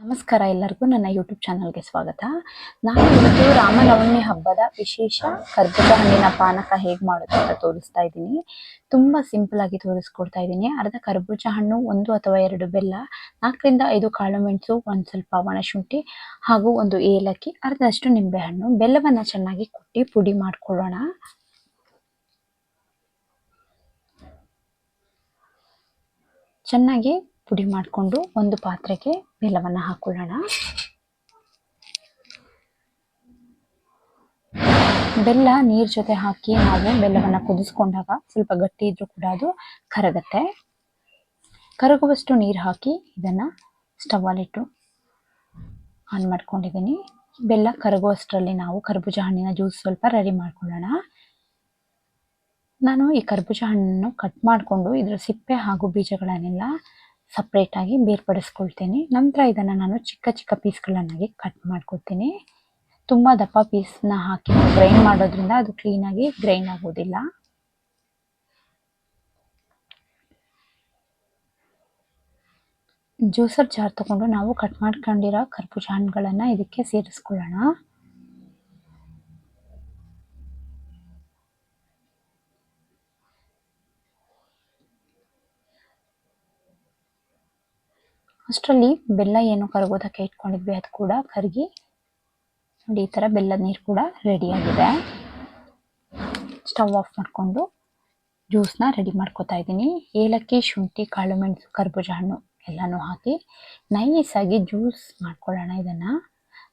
ನಮಸ್ಕಾರ ಎಲ್ಲರಿಗೂ, ನನ್ನ ಯೂಟ್ಯೂಬ್ ಚಾನಲ್ಗೆ ಸ್ವಾಗತ. ನಾನು ಇವತ್ತು ರಾಮನವಮಿ ಹಬ್ಬದ ವಿಶೇಷ ಕರ್ಬೂಜ ಹಣ್ಣಿನ ಪಾನಕ ಹೇಗೆ ಮಾಡೋದು ಅಂತ ತೋರಿಸ್ತಾ ಇದ್ದೀನಿ. ತುಂಬ ಸಿಂಪಲ್ ಆಗಿ ತೋರಿಸ್ಕೊಡ್ತಾ ಇದ್ದೀನಿ. ಅರ್ಧ ಕರ್ಬೂಜ ಹಣ್ಣು, ಒಂದು ಅಥವಾ ಎರಡು ಬೆಲ್ಲ, ನಾಲ್ಕರಿಂದ ಐದು ಕಾಳು ಮೆಣಸು, ಒಂದು ಸ್ವಲ್ಪ ಒಣಶುಂಠಿ ಹಾಗೂ ಒಂದು ಏಲಕ್ಕಿ ಅರ್ಧದಷ್ಟು ನಿಂಬೆಹಣ್ಣು ಬೆಲ್ಲವನ್ನು ಚೆನ್ನಾಗಿ ಕುಟ್ಟಿ ಪುಡಿ ಮಾಡ್ಕೊಳ್ಳೋಣ. ಚೆನ್ನಾಗಿ ಪುಡಿ ಮಾಡಿಕೊಂಡು ಒಂದು ಪಾತ್ರೆಗೆ ಬೆಲ್ಲವನ್ನು ಹಾಕೊಳ್ಳೋಣ. ಬೆಲ್ಲ ನೀರ್ ಜೊತೆ ಹಾಕಿ ನಾವು ಬೆಲ್ಲವನ್ನ ಕುದಿಸ್ಕೊಂಡಾಗ ಸ್ವಲ್ಪ ಗಟ್ಟಿ ಇದ್ರೂ ಕೂಡ ಅದು ಕರಗತ್ತೆ. ಕರಗುವಷ್ಟು ನೀರು ಹಾಕಿ ಇದನ್ನ ಸ್ಟವ್ ಅಲ್ಲಿಟ್ಟು ಆನ್ ಮಾಡ್ಕೊಂಡಿದ್ದೀನಿ. ಬೆಲ್ಲ ಕರಗುವಷ್ಟರಲ್ಲಿ ನಾವು ಕರ್ಬೂಜ ಹಣ್ಣಿನ ಜ್ಯೂಸ್ ಸ್ವಲ್ಪ ರೆಡಿ ಮಾಡ್ಕೊಳ್ಳೋಣ. ನಾನು ಈ ಕರ್ಬೂಜ ಹಣ್ಣನ್ನು ಕಟ್ ಮಾಡಿಕೊಂಡು ಇದರ ಸಿಪ್ಪೆ ಹಾಗೂ ಬೀಜಗಳನ್ನೆಲ್ಲ ಸಪ್ರೇಟಾಗಿ ಬೇರ್ಪಡಿಸ್ಕೊಳ್ತೀನಿ. ನಂತರ ಇದನ್ನು ನಾನು ಚಿಕ್ಕ ಚಿಕ್ಕ ಪೀಸ್ಗಳನ್ನಾಗಿ ಕಟ್ ಮಾಡ್ಕೊತೀನಿ ತುಂಬ ದಪ್ಪ ಪೀಸ್ನ ಹಾಕಿ ಗ್ರೈಂಡ್ ಮಾಡೋದ್ರಿಂದ ಅದು ಕ್ಲೀನಾಗಿ ಗ್ರೈಂಡ್ ಆಗೋದಿಲ್ಲ. ಜ್ಯೂಸರ್ ಜಾರ್ ತಗೊಂಡು ನಾವು ಕಟ್ ಮಾಡ್ಕೊಂಡಿರೋ ಕರ್ಬೂಜ ಹಣ್ಣುಗಳನ್ನು ಇದಕ್ಕೆ ಸೇರಿಸ್ಕೊಳ್ಳೋಣ. ಅಷ್ಟರಲ್ಲಿ ಬೆಲ್ಲ ಏನು ಕರಗೋದಕ್ಕೆ ಇಟ್ಕೊಂಡಿದ್ವಿ, ಅದು ಕೂಡ ಕರಗಿ, ನೋಡಿ ಈ ಥರ ಬೆಲ್ಲದ ನೀರು ಕೂಡ ರೆಡಿಯಾಗಿದೆ ಸ್ಟವ್ ಆಫ್ ಮಾಡಿಕೊಂಡು ಜ್ಯೂಸ್ನ ರೆಡಿ ಮಾಡ್ಕೋತಾ ಇದ್ದೀನಿ. ಏಲಕ್ಕಿ, ಶುಂಠಿ, ಕಾಳು, ಮೆಣಸು, ಕರ್ಬೂಜ ಹಣ್ಣು ಎಲ್ಲನೂ ಹಾಕಿ ನೈಸಾಗಿ ಜ್ಯೂಸ್ ಮಾಡ್ಕೊಳ್ಳೋಣ ಇದನ್ನು.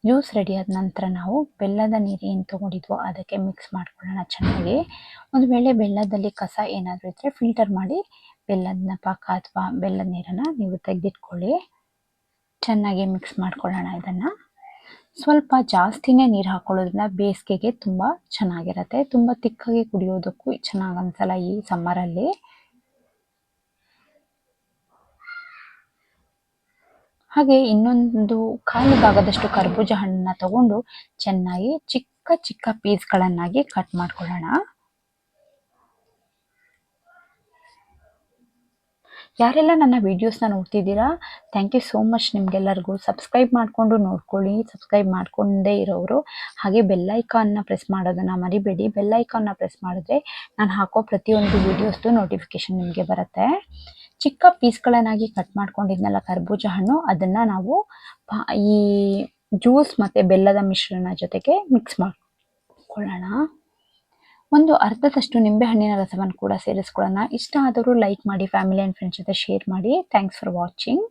ಜ್ಯೂಸ್ ರೆಡಿ ಆದ ನಂತರ ನಾವು ಬೆಲ್ಲದ ನೀರು ಏನು ತೊಗೊಂಡಿದ್ವೋ ಅದಕ್ಕೆ ಮಿಕ್ಸ್ ಮಾಡ್ಕೊಳ್ಳೋಣ ಚೆನ್ನಾಗಿ. ಒಂದು ವೇಳೆ ಬೆಲ್ಲದಲ್ಲಿ ಕಸ ಏನಾದರೂ ಇದ್ದರೆ ಫಿಲ್ಟರ್ ಮಾಡಿ ಬೆಲ್ಲದ ಪಾಕ ಅಥವಾ ಬೆಲ್ಲದ ನೀರನ್ನು ನೀವು ತೆಗೆದಿಟ್ಕೊಳ್ಳಿ. ಚೆನ್ನಾಗಿ ಮಿಕ್ಸ್ ಮಾಡ್ಕೊಳ್ಳೋಣ ಇದನ್ನು. ಸ್ವಲ್ಪ ಜಾಸ್ತಿನೇ ನೀರು ಹಾಕೊಳ್ಳೋದ್ರಿಂದ ಬೇಸಿಗೆಗೆ ತುಂಬ ಚೆನ್ನಾಗಿರುತ್ತೆ. ತುಂಬ ತಿಕ್ಕಾಗಿ ಕುಡಿಯೋದಕ್ಕೂ ಚೆನ್ನಾಗಿ ಅನ್ಸಲ್ಲ ಈ ಸಮ್ಮರಲ್ಲಿ ಹಾಗೆ ಇನ್ನೊಂದು ಖಾಲಿ ಭಾಗದಷ್ಟು ಕರ್ಬೂಜ ಹಣ್ಣನ್ನ ತಗೊಂಡು ಚೆನ್ನಾಗಿ ಚಿಕ್ಕ ಚಿಕ್ಕ ಪೀಸ್ಗಳನ್ನಾಗಿ ಕಟ್ ಮಾಡ್ಕೊಳ್ಳೋಣ. ಯಾರೆಲ್ಲ ನನ್ನ ವೀಡಿಯೋಸ್ನ ನೋಡ್ತಿದ್ದೀರಾ ಥ್ಯಾಂಕ್ ಯು ಸೋ ಮಚ್ ನಿಮಗೆಲ್ಲರಿಗೂ. ಸಬ್ಸ್ಕ್ರೈಬ್ ಮಾಡಿಕೊಂಡು ನೋಡ್ಕೊಳ್ಳಿ ಸಬ್ಸ್ಕ್ರೈಬ್ ಮಾಡ್ಕೊಂಡೇ ಇರೋರು ಹಾಗೆ ಬೆಲ್ಲೈಕಾನ್ನ ಪ್ರೆಸ್ ಮಾಡೋದನ್ನು ಮರಿಬೇಡಿ. ಬೆಲ್ಲೈಕಾನ್ನ ಪ್ರೆಸ್ ಮಾಡಿದ್ರೆ ನಾನು ಹಾಕೋ ಪ್ರತಿಯೊಂದು ವೀಡಿಯೋಸ್ದು ನೋಟಿಫಿಕೇಶನ್ ನಿಮಗೆ ಬರುತ್ತೆ. ಚಿಕ್ಕ ಪೀಸ್ಗಳನ್ನಾಗಿ ಕಟ್ ಮಾಡ್ಕೊಂಡಿದ್ನಲ್ಲ ಕರ್ಬೂಜ ಹಣ್ಣು, ಅದನ್ನು ನಾವು ಈ ಜ್ಯೂಸ್ ಮತ್ತು ಬೆಲ್ಲದ ಮಿಶ್ರಣ ಜೊತೆಗೆ ಮಿಕ್ಸ್ ಮಾಡ್ಕೊಳ್ಳೋಣ. ಒಂದು ಅರ್ಧದಷ್ಟು ನಿಂಬೆಹಣ್ಣಿನ ರಸವನ್ನು ಕೂಡ ಸೇರಿಸ್ಕೊಳ್ಳೋಣ. ಇಷ್ಟ ಆದರೂ ಲೈಕ್ ಮಾಡಿ ಫ್ಯಾಮಿಲಿ ಆ್ಯಂಡ್ ಫ್ರೆಂಡ್ಸ್ ಜೊತೆ ಶೇರ್ ಮಾಡಿ. Thanks for watching